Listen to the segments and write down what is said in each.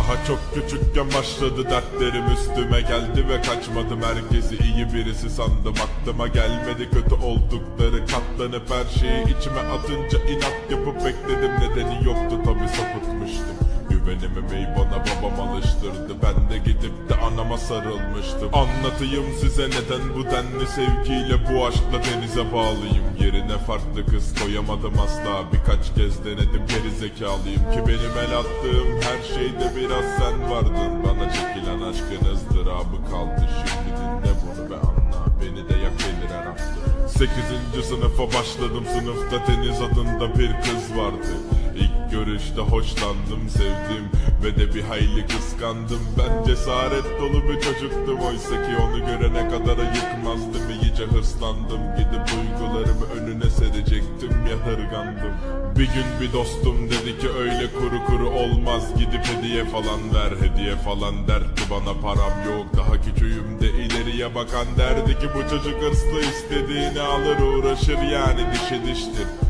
Daha çok küçükken başladı dertlerim üstüme geldi ve kaçmadım. Herkesi iyi birisi sandım aklıma gelmedi. Kötü oldukları katlanıp her şeyi içime atınca inat yapıp bekledim. Nedeni yoktu tabi sapıtmıştım Güvenimi bey bana babam alıştırdı. Ben de gidip de anama sarılmıştım. Anlatayım size neden bu denli sevgiyle Bu aşkla denize bağlıyım. Yerine farklı kız koyamadım asla. Birkaç kez denedim geri zekalıyım. Ki benim el attığım her şeyde biraz sen vardın. Bana çekilen aşkın ızdırabı kaldı. Şimdi dinle bunu ve anla. Beni de yak gelir her hafta. Sekizinci sınıfa başladım. Sınıfta Deniz adında bir kız vardı Görüşte hoşlandım sevdim ve de bir hayli kıskandım. Ben cesaret dolu bir çocuktum oysa ki onu görene kadar ayıkmazdım. İyice hırslandım gidip duygularımı önüne serecektim yadırgandım Bir gün bir dostum dedi ki öyle kuru kuru olmaz Gidip hediye falan ver hediye falan. Derdi bana param yok Daha küçüğüm de ileriye bakan. Derdi ki bu çocuk hırslı istediğini alır uğraşır yani dişe diştir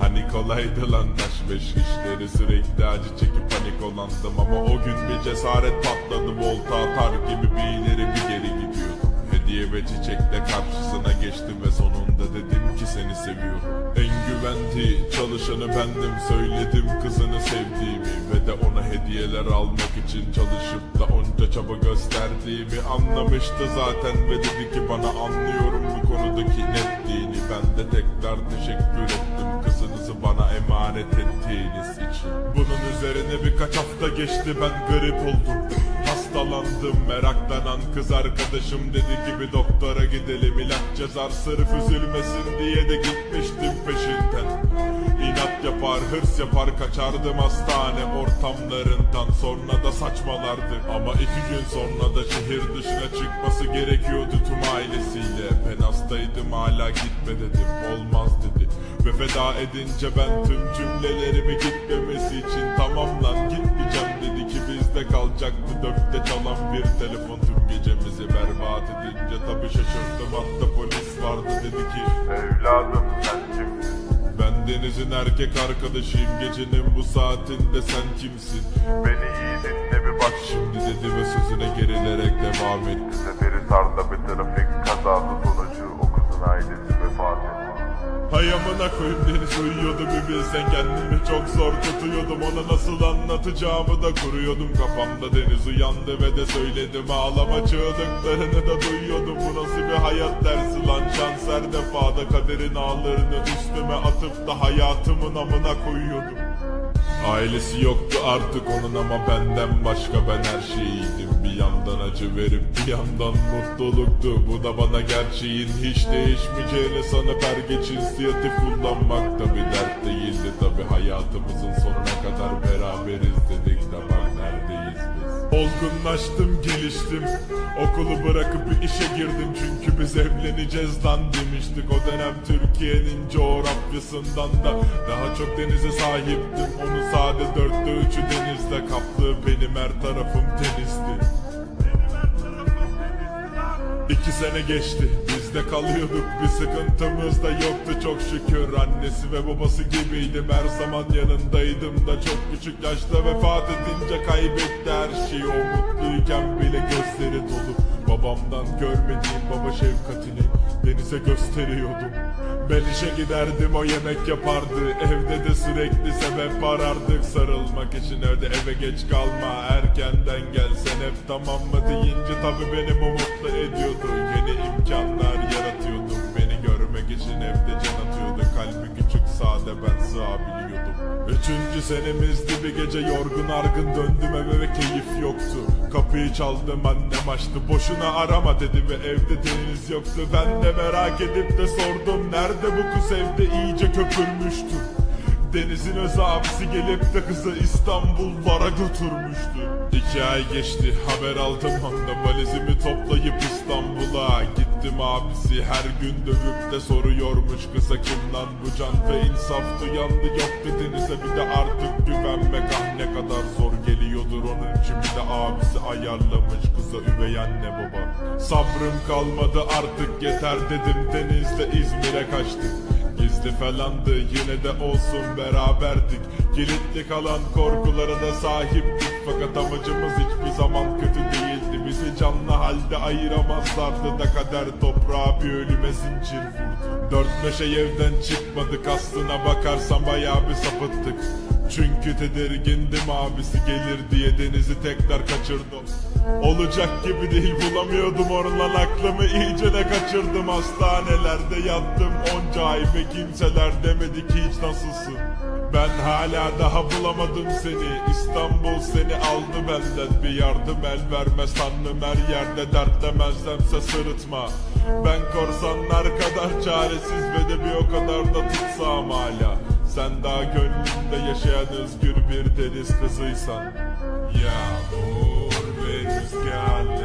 Hani kolaydı lan taş beş işleri. Sürekli acı çekip panik olandım Ama o gün bir cesaret patladı. Volta atar gibi bir ileri bir geri gidiyordum. Hediye ve çiçekle karşısına geçtim ve sonunda dedim ki seni seviyorum En güvendiği çalışanı bendim. Söyledim kızını sevdiğimi Ve de ona hediyeler almak için çalışıp da onca çaba gösterdiğimi Anlamıştı zaten ve dedi ki bana anlıyorum bu konudaki netliğini. Ben de tekrar teşekkür ettim kızınızı bana emanet ettiğiniz için. Bunun üzerine birkaç hafta geçti ben garip oldum. Hastalandım meraklanan kız arkadaşım dedi ki bir doktora gidelim ilaç yazar sırf üzülmesin diye de gitmiştim yapar hırs yapar kaçardım hastane ortamlarından. Sonra da saçmalardı ama iki gün sonra da şehir dışına çıkması gerekiyordu tüm ailesiyle. Ben hastaydım hala gitme dedim olmaz dedi. Ve feda edince ben tüm cümlelerimi gitmemesi için tamam lan gitmeyeceğim dedi ki bizde kalacaktı dörtte çalan bir telefon. Tüm gecemizi berbat edince tabi şaşırdım. Hatta polis vardı dedi ki Deniz'in erkek arkadaşıyım gecenin bu saatinde sen kimsin? Beni iyi dinle bir bak Şimdi dedi ve sözüne gerilerek devam etti. Seferihisar'da bir trafik kazası sonucu o kızın ailesi. Hay koyayım Deniz uyuyordu bir bilsen kendimi çok zor tutuyordum. Ona nasıl anlatacağımı da kuruyordum kafamda. Deniz uyandı ve de söyledim ağlama çığlıklarını da duyuyordum. Bu nasıl bir hayat dersi lan? Şans her defada kaderin ağlarını üstüme atıp da hayatımın amına koyuyordum Ailesi yoktu artık onun ama benden başka ben her şeyiydim. Bir yandan acı verip bir yandan mutluluktu. Bu da bana gerçeğin hiç değişmeyeceğini sanıp her geç inisiyatif kullanmak da bir dert değildi. Tabi hayatımızın sonuna kadar beraberiz dedik de Olgunlaştım geliştim. Okulu bırakıp bir işe girdim Çünkü biz evleneceğiz lan demiştik. O dönem Türkiye'nin coğrafyasından da Daha çok denize sahiptim. Onun sade dörtte üçü denizde kaplı. Benim her tarafım denizdi. İki sene geçti biz de kalıyorduk bir sıkıntımız da yoktu çok şükür. Annesi ve babası gibiydim her zaman yanındaydım da. Çok küçük yaşta vefat edince kaybetti her şeyi. O mutluyken bile gözleri dolu. Babamdan görmediğim baba şefkatini denize gösteriyordum. Ben işe giderdim o yemek yapardı. Evde de sürekli sebep arardık. Sarılmak için evde eve geç kalma Erkenden gel sen hep tamam mı deyince Tabi beni bu mutlu ediyordu Üçüncü senemizdi bir gece yorgun argın döndüm eve ve keyif yoktu. Kapıyı çaldım annem açtı boşuna arama dedi ve evde deniz yoktu. Ben de merak edip de sordum nerede bu kız evde? İyice köpürmüştü. Deniz'in öz abisi gelip de kızı İstanbullara götürmüştü. İki ay geçti haber aldım anda valizimi toplayıp İstanbul'a Gittim abisi her gün dövüp de soruyormuş kıza kim lan bu can. Ve insaf duyandı yok Deniz'e bir de artık güvenmek. Ah ne kadar zor geliyordur onun için. Bir de abisi ayarlamış kıza üvey anne baba Sabrım kalmadı artık yeter dedim. Deniz'le İzmir'e kaçtık. Gizli falandı yine de olsun beraberdik. Kilitli kalan korkulara da sahiptik. Fakat amacımız hiçbir zaman kötü değildi Bizi canlı halde ayıramazlardı da kader toprağa bir ölüme zincir vurdu. Dört beş evden çıkmadık aslına bakarsan bayağı bir sapıttık. Çünkü tedirgindim abisi gelir diye denizi tekrar kaçırdım. Olacak gibi değil bulamıyordum oradan aklımı iyice de kaçırdım. Hastanelerde yattım onca ay ve kimseler demedi ki hiç nasılsın Ben hala daha bulamadım seni. İstanbul seni aldı benden. Bir yardım el verme sandım. Her yerde dertlemezlemse sırıtma. Ben korsanlar kadar çaresiz ve de bir o kadar da tutsam hala. Sen daha gönlümde yaşayan özgür bir deniz kızıysan. Yağmur ve rüzgarlı